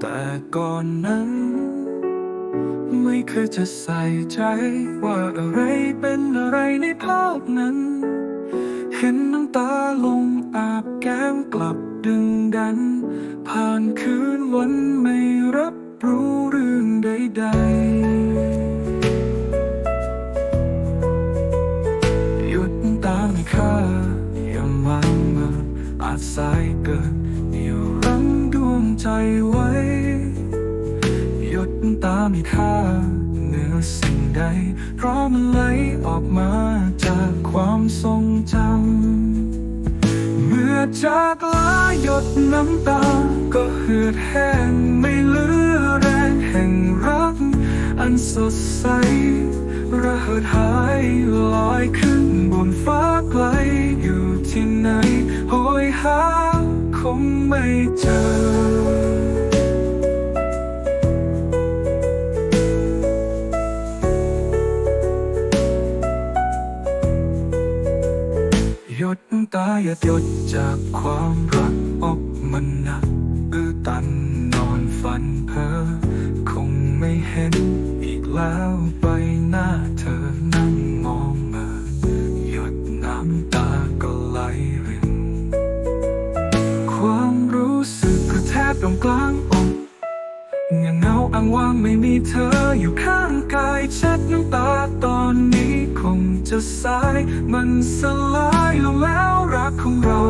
แต่ก่อนนั้น ไม่เคยจะใส่ใจ ว่าอะไรเป็นอะไรในภาพนั้น เห็นน้ำตาลงอาบแก้มกลับดึงดัน ผ่านคืนวันไม่รับรู้เรื่องใดๆหยุดตามไม่ค่าอย่ามันมาอาจสายเกิน ใจไว้ หยุดตามไม่ค่าเหนือสิ่งใด เพราะมันไหลออกมาจากความทรงจำ เมื่อจากลาหยดน้ำตา ก็เหือดแห้งไม่เหลือแรงแห่งรัก อันสดใส ระเหิดหายลอยขึ้นบนฟ้าไกลอยู่ที่ไหนโหยหา คงไม่เจอหยดตาอย่าหยดจากความรักอกมันหนักอือตันนอนฝันเพ้อคงไม่เห็นอีกแล้วใบหน้าเธอนั่งมองมาหยดน้ำตา ลางอกเงาเงาอ้างว่างไม่มีเธออยู่ข้างกายเช็ดน้ำตาตอนนี้คงจะสาย มันสลายลงแล้วรักของเรา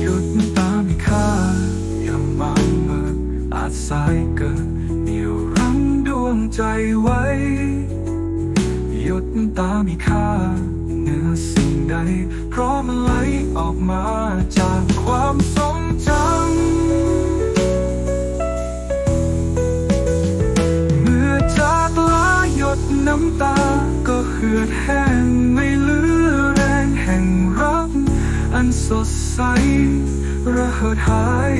หยุดน้ำตาไม่ค่าอย่ามาเมินอาจสายเกินเหนียวรั้งดวงใจไว้ หยุดน้ำตามีค่า ใด เพราะมันไหลออกมาจากความทรงจำเมื่อจากลาหยดน้ำตา ก็เหือดแห้งไม่เหลือแรงแห่งรัก อันสดใส ระเหิดหาย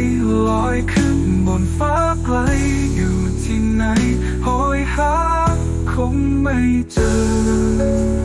ลอยขึ้นบนฟ้าไกลอยู่ที่ไหนโหยหาคงไม่เจอ